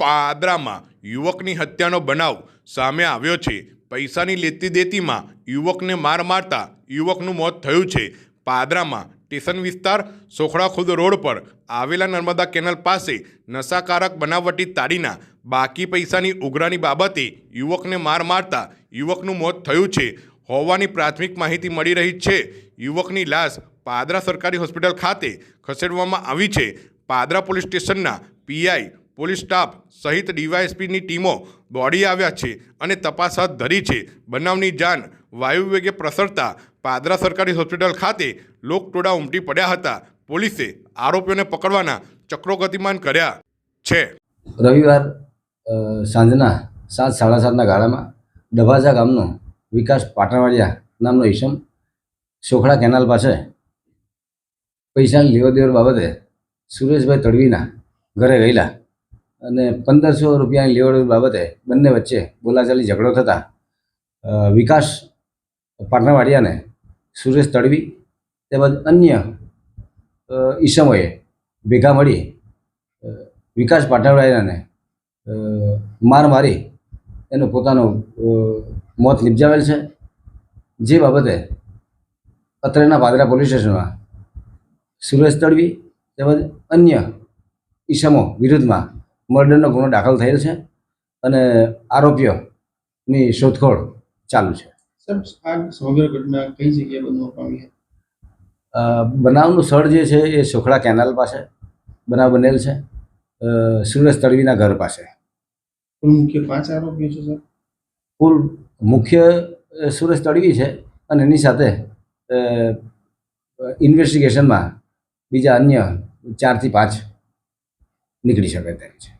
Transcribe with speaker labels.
Speaker 1: પાદરામાં યુવકની હત્યાનો બનાવ સામે આવ્યો છે. પૈસાની લેતી દેતીમાં યુવકને માર મારતા યુવકનું મોત થયું છે. પાદરામાં સ્ટેશન વિસ્તાર ખુદ રોડ પર આવેલા નર્મદા કેનલ પાસે નશાકારક બનાવટી તાડીના બાકી પૈસાની ઉઘરાણી બાબતે યુવકને માર મારતા યુવકનું મોત થયું છે. હોવાની પ્રાથમિક માહિતી મળી રહી છે. યુવકની લાશ પાદરા સરકારી હોસ્પિટલ ખાતે ખસેડવામાં આવી છે. પાદરા પોલીસ સ્ટેશનના પીઆઈ પોલીસ સ્ટાફ સહિત ડીવાયએસપીની ટીમો દોડી આવ્યા છે અને તપાસ હાથ ધરી છે. બનાવની જાણ વાયુ વેગે પ્રસરતા પાદરા સરકારી હોસ્પિટલ ખાતે લોકટોળા ઉમટી પડ્યા હતા. પોલીસે આરોપીઓને પકડવાના ચક્રો ગતિમાન કર્યા છે.
Speaker 2: રવિવાર સાંજના સાત, સાડા સાતના ગાળામાં ડભાજા ગામનો વિકાસ પાટણવાડિયા નામનો ઈસમ સોખડા કેનાલ પાસે પૈસાની લેવડ દેવડ બાબતે સુરેશભાઈ તડવીના ઘરે ગયેલા અને પંદરસો રૂપિયાની લેવડ બાબતે બંને વચ્ચે બોલાચાલી ઝઘડો થતાં વિકાસ પાટણવાડિયાને સુરેશ તડવી તેમજ અન્ય ઈસમોએ ભેગા મળી વિકાસ પાટણવાડિયાને માર મારી એનું પોતાનું મોત નિપજાવેલ છે. જે બાબતે અત્રેના પાદરા પોલીસ સ્ટેશનમાં સુરેશ તડવી તેમજ અન્ય ઈસમો વિરુદ્ધમાં મર્ડરનો ગુનો દાખલ થયેલ છે અને આરોપીઓની શોધખોળ ચાલુ છે.
Speaker 3: સમગ્ર ઘટના કઈ જગ્યાએ બનવા પામી
Speaker 2: બનાવનું સ્થળ જે છે એ સોખડા કેનાલ પાસે બનાવ બનેલ છે. સુરેશ તડવીના ઘર પાસે.
Speaker 3: કુલ મુખ્ય પાંચ આરોપીઓ છે સર?
Speaker 2: કુલ મુખ્ય સુરેશ તડવી છે અને એની સાથે ઇન્વેસ્ટિગેશનમાં બીજા અન્ય ચારથી પાંચ નીકળી શકે તેમ છે.